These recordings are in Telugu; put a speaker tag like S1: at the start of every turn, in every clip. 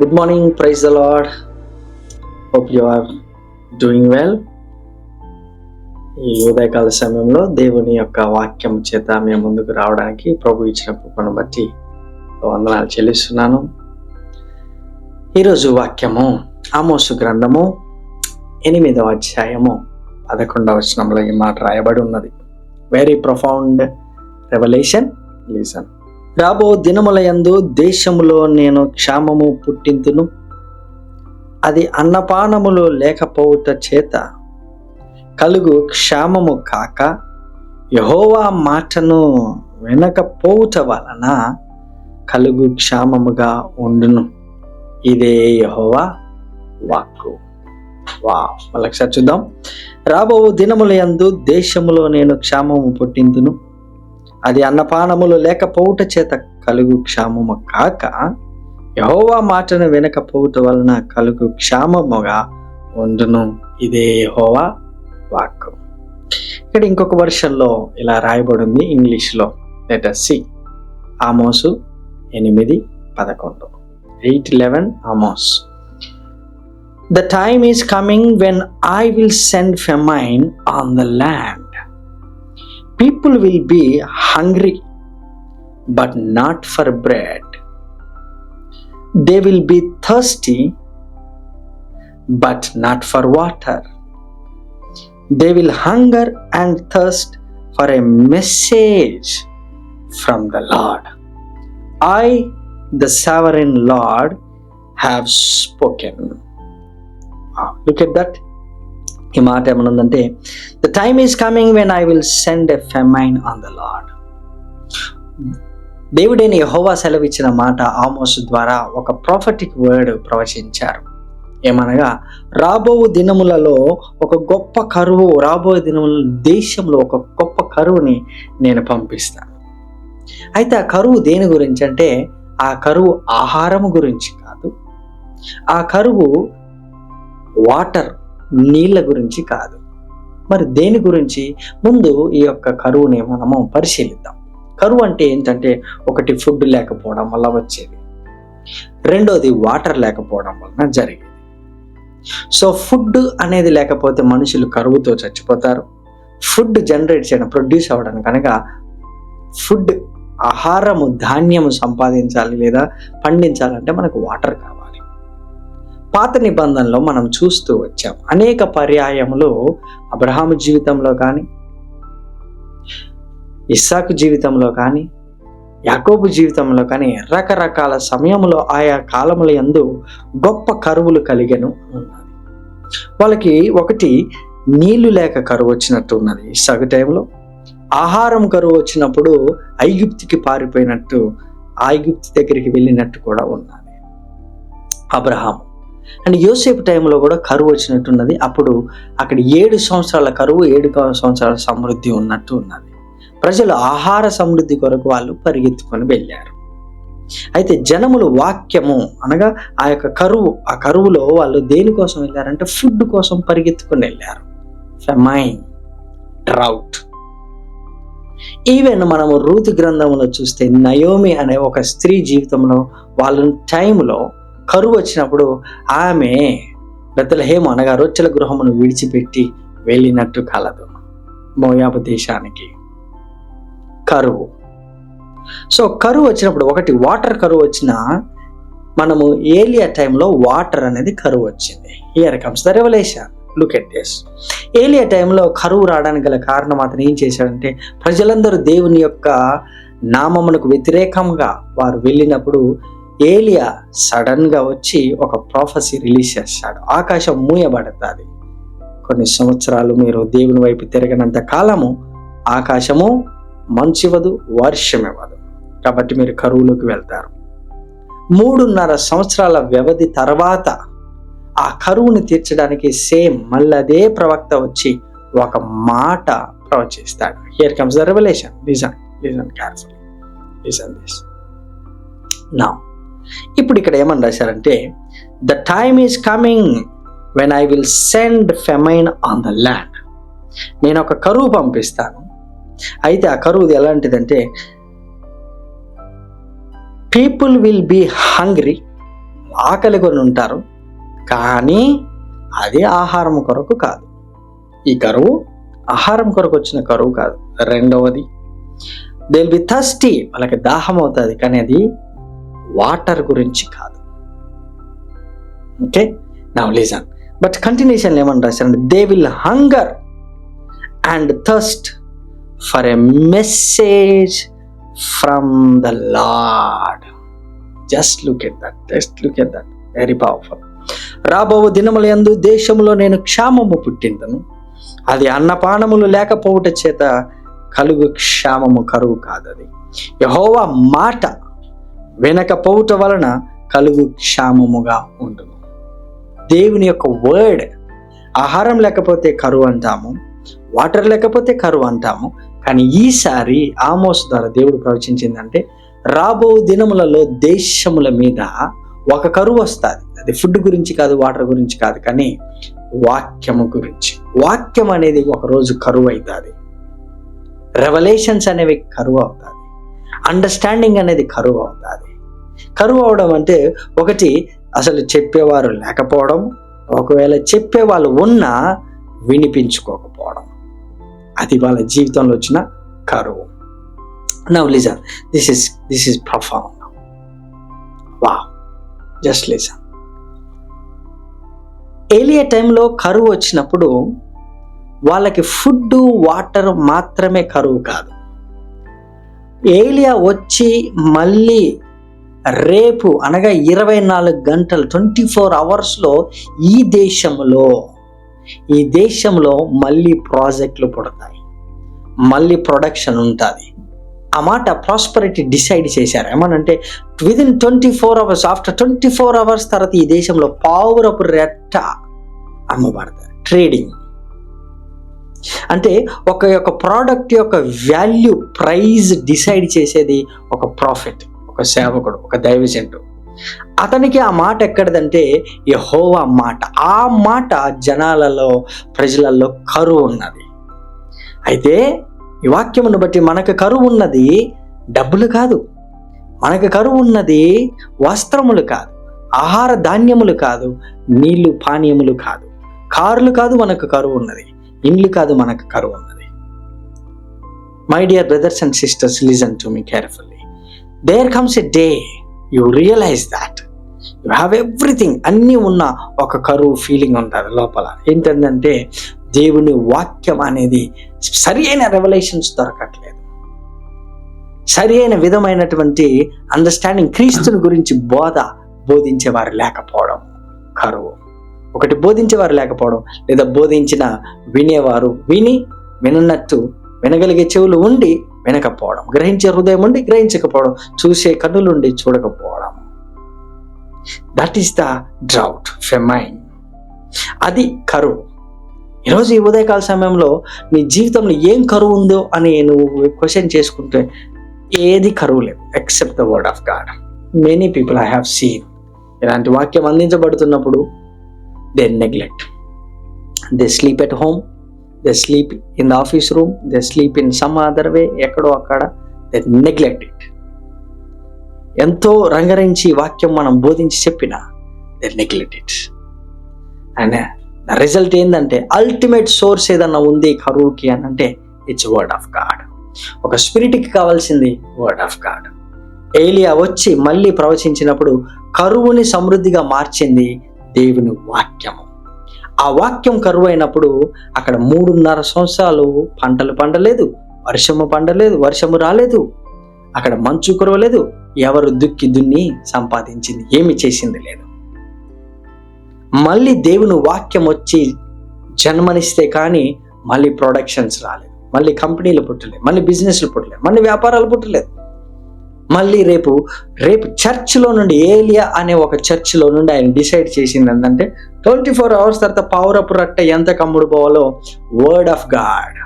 S1: Good morning praise the lord hope you are doing well ఈ ఉదయకాల సమయంలో దేవుని యొక్క వాక్యం చేత మేము ముందుకు రావడానికి ప్రభు ఇచ్చిన కృపను బట్టి వందనాలు చెల్లిస్తున్నాను. ఈరోజు వాక్యము ఆమోసు గ్రంథము ఎనిమిదవ అధ్యాయము పదకొండవ వచనంలో ఈ మాట రాయబడి ఉన్నది. వెరీ ప్రొఫౌండ్ రెవల్యూషన్ లీసన్ రాబో దినముల యందు దేశములో నేను క్షామము పుట్టింతును అది అన్నపానములు లేకపోవుట చేత కలుగు క్షామము కాక యహోవా మాటను వినకపోవుట వలన కలుగు క్షామముగా ఉండును. ఇదే యహోవా వాక్కు. వా ఒకసారి చూద్దాం. రాబో దినముల యందు దేశములో నేను క్షామము పుట్టింతును అది అన్నపానములు లేకపోవుట చేత కలుగు క్షామము కాక యహోవా మాటను వినకపోవుట వలన కలుగు క్షామముగా ఉండును. ఇదే యహోవా వాక్కు. ఇక్కడ ఇంకొక వర్షన్లో ఇలా రాయబడింది ఇంగ్లీష్లో. లెటర్ సి ఆమోసు ఎనిమిది పదకొండు. Eight eleven Amos. The time is coming when I will send famine on the land people will be hungry but not for bread. They will be thirsty but not for water. They will hunger and thirst for a message from the lord. I the sovereign lord have spoken. Ah, look at that ఈ మాట ఏమనుందంటే the time is coming when I will send a famine on the land దేవుడైన యహోవా సెలవిచ్చిన మాట ఆమోస్ ద్వారా ఒక ప్రాఫిటిక్ వర్డ్ ప్రవచించారు. ఏమనగా రాబో దినములలో ఒక గొప్ప కరువు రాబో దినముల దేశంలో ఒక గొప్ప కరువుని నేను పంపిస్తాను. అయితే ఆ కరువు దేని గురించి అంటే ఆ కరువు ఆహారము గురించి కాదు. ఆ కరువు వాటర్ నీళ్ళ గురించి కాదు. మరి దేని గురించి? ముందు ఈ యొక్క కరువుని మనము పరిశీలిద్దాం. కరువు అంటే ఏంటంటే ఒకటి ఫుడ్ లేకపోవడం వల్ల వచ్చేది. రెండోది వాటర్ లేకపోవడం వలన జరిగేది. సో ఫుడ్ అనేది లేకపోతే మనుషులు కరువుతో చచ్చిపోతారు. ఫుడ్ జనరేట్ చేయడం ప్రొడ్యూస్ అవ్వడం కనుక ఫుడ్ ఆహారము ధాన్యము సంపాదించాలి లేదా పండించాలంటే మనకు వాటర్ కావాలి. పాత నిబంధనలో మనం చూస్తూ వచ్చాం. అనేక పర్యాయములు అబ్రహాము జీవితంలో కానీ ఇస్సాకు జీవితంలో కానీ యాకోబు జీవితంలో కానీ రకరకాల సమయంలో ఆయా కాలముల యందు గొప్ప కరువులు కలిగను ఉన్నది వాళ్ళకి ఒకటి నీళ్ళు లేక కరువు వచ్చినట్టు ఉన్నది. ఇస్సాకు టైంలో ఆహారం కరువు వచ్చినప్పుడు ఐగుప్తికి పారిపోయినట్టు ఐగుప్తి దగ్గరికి వెళ్ళినట్టు కూడా ఉన్నది. అబ్రహాం అండ్ యోసేపు టైంలో కూడా కరువు వచ్చినట్టున్నది. అప్పుడు అక్కడ ఏడు సంవత్సరాల కరువు ఏడు సంవత్సరాల సమృద్ధి ఉన్నట్టు ఉన్నది. ప్రజలు ఆహార సమృద్ధి కొరకు వాళ్ళు పరిగెత్తుకొని వెళ్ళారు. అయితే జనములు వాక్యము అనగా ఆ యొక్క కరువు ఆ కరువులో వాళ్ళు దేనికోసం వెళ్ళారంటే ఫుడ్ కోసం పరిగెత్తుకొని వెళ్ళారు. ఫెమైన్ డ్రౌట్ ఈవెన్ మనము రూతు గ్రంథంలో చూస్తే నయోమి అనే ఒక స్త్రీ జీవితంలో వాళ్ళ టైంలో కరువు వచ్చినప్పుడు ఆమె బెత్తలహేమ అనగా రొచ్చెల గృహమును విడిచిపెట్టి వెళ్ళినట్టు కలదు. మోయాబు దేశానికి కరువు. సో కరువు వచ్చినప్పుడు ఒకటి వాటర్ కరువు వచ్చిన మనము ఏలియా టైంలో వాటర్ అనేది కరువు వచ్చింది. Year comes the revolution look at this ఏలియా టైంలో కరువు రావడానికి గల కారణం అతను ఏం చేశాడంటే ప్రజలందరూ దేవుని యొక్క నామమునకు వ్యతిరేకంగా వారు వెళ్ళినప్పుడు ఏలియా సడన్గా వచ్చి ఒక ప్రాఫసీ రిలీజ్ చేస్తాడు. ఆకాశం మూయబడుతుంది. కొన్ని సంవత్సరాలు మీరు దేవుని వైపు తిరగనంత కాలము ఆకాశము మంచివదు వర్షం ఇవ్వదు కాబట్టి మీరు కరువులోకి వెళ్తారు. మూడున్నర సంవత్సరాల వ్యవధి తర్వాత ఆ కరువుని తీర్చడానికి సేమ్ మళ్ళీ అదే ప్రవక్త వచ్చి ఒక మాట ప్రవచిస్తాడు. Here comes the revolution listen listen cancel listen this నా ఇప్పుడు ఇక్కడ ఏమని రాశారంటే the time is coming when I will send famine on the land నేను ఒక కరువు పంపిస్తాను. అయితే ఆ కరువు ఎలాంటిదంటే పీపుల్ విల్ బీ హంగ్రీ ఆకలి కొని ఉంటారు కానీ అది ఆహారం కొరకు కాదు. ఈ కరువు ఆహారం కొరకు వచ్చిన కరువు కాదు. రెండవది దే బి థస్టీ వాళ్ళకి దాహం అవుతుంది కానీ అది వాటర్ గురించి కాదు. ఓకే నా లీజన్ బట్ కంటిన్యూషన్ ఏమని రాశారంటే they will hunger and thirst for a message from the lord just look at that just look at that very powerful రాబో దినముల యందు దేశంలో నేను క్షామము పుట్టిందను. అది అన్నపానములు లేకపోవుట చేత కలుగు క్షామము కరువు కాదది. యహోవా మాట వినకపోవుట వలన కలుగు క్షామముగా ఉండును. దేవుని యొక్క వర్డ్ ఆహారం లేకపోతే కరువు అంటాము వాటర్ లేకపోతే కరువు అంటాము కానీ ఈసారి ఆమోస్ ద్వారా దేవుడు ప్రవచించిందంటే రాబో దినములలో దేశముల మీద ఒక కరువు వస్తుంది. అది ఫుడ్ గురించి కాదు వాటర్ గురించి కాదు కానీ వాక్యము గురించి. వాక్యం అనేది ఒకరోజు కరువు అవుతుంది. రెవలేషన్స్ అనేవి కరువు అవుతుంది అండర్స్టాండింగ్ అనేది కరువు అవుతుంది. కరువు అవడం అంటే ఒకటి అసలు చెప్పేవారు లేకపోవడం ఒకవేళ చెప్పేవాళ్ళు ఉన్నా వినిపించుకోకపోవడం. అది వాళ్ళ జీవితంలో వచ్చిన కరువు. Now listen this is this is perform వా జస్ట్ లిజన్ ఏలియా టైంలో కరువు వచ్చినప్పుడు వాళ్ళకి ఫుడ్ వాటర్ మాత్రమే కరువు కాదు. ఏలియా వచ్చి మళ్ళీ రేపు అనగా ఇరవై నాలుగు గంటలు ట్వంటీ ఫోర్ అవర్స్లో ఈ దేశంలో ఈ దేశంలో మళ్ళీ ప్రాజెక్టులు పుడతాయి. మళ్ళీ ప్రొడక్షన్ ఉంటుంది. ఆ మాట ప్రాస్పరిటీ డిసైడ్ చేశారు. ఏమనంటే within twenty four hours after twenty four hours తర్వాత ఈ దేశంలో పావురపు రెట్ట అమ్మబడతారు ట్రేడింగ్. అంటే ఒక యొక్క ప్రోడక్ట్ యొక్క వాల్యూ ప్రైజ్ డిసైడ్ చేసేది ఒక ప్రాఫిట్. ఒక సేవకుడు ఒక దైవజంటు అతనికి ఆ మాట ఎక్కడదంటే యహోవా మాట. ఆ మాట జనాలలో ప్రజలలో కరువు ఉన్నది. అయితే ఈ వాక్యమును బట్టి మనకు కరువు ఉన్నది డబ్బులు కాదు. మనకు కరువు ఉన్నది వస్త్రములు కాదు. ఆహార ధాన్యములు కాదు. నీళ్ళు పానీయములు కాదు. కార్లు కాదు మనకు కరువు ఉన్నది. ఇండ్లు కాదు మనకు కరువు ఉన్నది. My dear brothers and sisters listen to me carefully there comes a day you realize that you have everything అన్నీ ఉన్న ఒక కరువు ఫీలింగ్ ఉంటుంది లోపల. ఏంటంటే దేవుని వాక్యం అనేది సరి అయిన రెవల్యూషన్స్ దొరకట్లేదు. సరి అయిన విధమైనటువంటి అండర్స్టాండింగ్ క్రీస్తుని గురించి బోధ బోధించేవారు లేకపోవడం కరువు. ఒకటి బోధించేవారు లేకపోవడం లేదా బోధించిన వినేవారు విని వినన్నట్టు వినగలిగే చెవులు ఉండి వినకపోవడం గ్రహించే హృదయం ఉండి గ్రహించకపోవడం చూసే కన్నులుండి చూడకపోవడం. That is the drought famine అది కరువు. ఈరోజు ఈ ఉదయకాల సమయంలో నీ జీవితంలో ఏం కరువు ఉందో అని నువ్వు క్వశ్చన్ చేసుకుంటే ఏది కరువు లేదు except the word of God many people I have seen ఇలాంటి వాక్యం అందించబడుతున్నప్పుడు they neglect they sleep at home they sleep in the office room they sleep in some other way ఎక్కడో అక్కడ. దే నెగ్లెక్ట్ ఇట్ ఎంతో రంగరించి వాక్యం మనం బోధించి చెప్పిన they neglect it and result ఏంటంటే అల్టిమేట్ సోర్స్ ఏదన్నా ఉంది కరువుకి అని అంటే ఇట్స్ వర్డ్ ఆఫ్ గాడ్ ఒక స్పిరిట్కి కావాల్సింది వర్డ్ ఆఫ్ గాడ్ ఏలియా వచ్చి మళ్ళీ ప్రవచించినప్పుడు కరువుని సమృద్ధిగా మార్చింది దేవుని వాక్యము. ఆ వాక్యం కరువు అయినప్పుడు అక్కడ మూడున్నర సంవత్సరాలు పంటలు పండలేదు వర్షము పండలేదు వర్షము రాలేదు. అక్కడ మంచు కురవలేదు ఎవరు దుక్కి దున్ని సంపాదించింది ఏమి చేసింది లేదు. మళ్ళీ దేవుని వాక్యం వచ్చి జన్మనిస్తే కానీ మళ్ళీ ప్రొడక్షన్స్ రాలేదు. మళ్ళీ కంపెనీలు పుట్టలేదు మళ్ళీ బిజినెస్లు పుట్టలేదు మళ్ళీ వ్యాపారాలు పుట్టలేదు. మళ్ళీ రేపు రేపు చర్చ్లో నుండి ఏలియా అనే ఒక చర్చ్లో నుండి ఆయన డిసైడ్ చేసింది ఏంటంటే ట్వంటీ ఫోర్ అవర్స్ తర్వాత పౌరపు రట్ట ఎంత కమ్ముడు పోవాలో? వర్డ్ ఆఫ్ గాడ్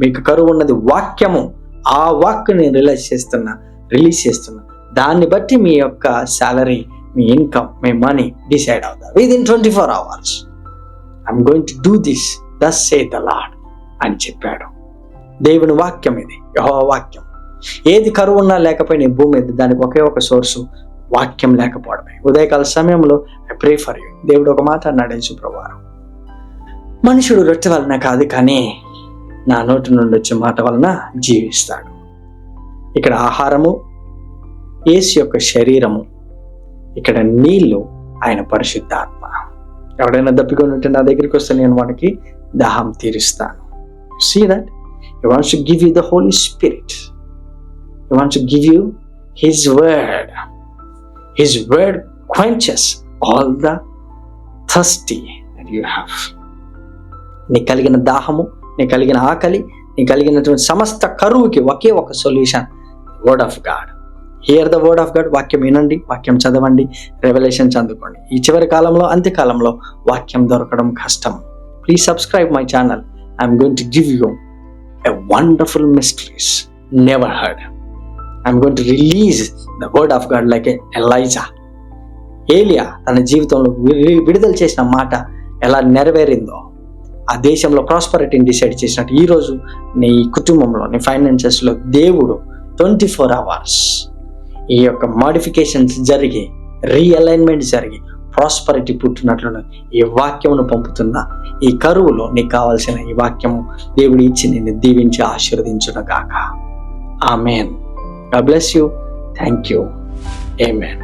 S1: మీకు కరువు ఉన్నది వాక్యము. ఆ వాక్ నేను రిలీజ్ చేస్తున్నా రిలీజ్ చేస్తున్నా. దాన్ని బట్టి మీ యొక్క శాలరీ మీ ఇన్కమ్ మీ మనీ డిసైడ్ అవుతా. Within in twenty four hours. I'm going to do this thus say the Lord అని చెప్పాడు. దేవుని వాక్యం ఇది యహో వాక్యం. ఏది కరువు ఉన్నా లేకపోయినా ఈ భూమి మీద దానికి ఒకే ఒక సోర్సు వాక్యం లేకపోవడమే. ఉదయకాల సమయంలో ఐ ప్రే ఫర్ యూ దేవుడు ఒక మాట అన్నాడు శుభ్రవారం మనుషుడు రొట్టె వలన కాదు కానీ నా నోటి నుండి వచ్చే మాట వలన జీవిస్తాడు. ఇక్కడ ఆహారము ఏసు యొక్క శరీరము ఇక్కడ నీళ్ళు ఆయన పరిశుద్ధాత్మ. ఎవడైనా దప్పికొని ఉంటే నా దగ్గరికి వస్తే నేను వాడికి దాహం తీరుస్తాను. See that you wants to give you the Holy Spirit He wants to give you His word His word quenches all the thirsty that you have. నీ కలిగిన దాహము నీ కలిగిన ఆకలి నీ కలిగినటువంటి సమస్త కరువుకి ఒకే ఒక solution word of God hear the word of God వాక్యం వినండి వాక్యం చదవండి రెవల్యూషన్ చదువుకోండి. ఈ చివరి కాలంలో అంత్యకాలంలో వాక్యం దొరకడం కష్టం. Please subscribe my channel I'm going to give you a wonderful mysteries never heard I'm going to release the word of God like Elijah ఏలియా తన జీవితంలో విడుదల చేసిన మాట ఎలా నెరవేరిందో ఆ దేశంలో ప్రాస్పరిటీని డిసైడ్ చేసినట్టు. ఈరోజు నీ కుటుంబంలో నీ ఫైనాన్సెస్లో దేవుడు ట్వంటీ ఫోర్ అవర్స్ ఈ యొక్క మాడిఫికేషన్స్ జరిగి రీఅలైన్మెంట్ జరిగి ప్రాస్పరిటీ పుట్టినట్లు ఈ వాక్యమును పంపుతున్న ఈ కరువులో నీకు కావాల్సిన ఈ వాక్యము దేవుడు ఇచ్చి నిన్ను దీవించి ఆశీర్వదించును మేన్ amen bless you thank you amen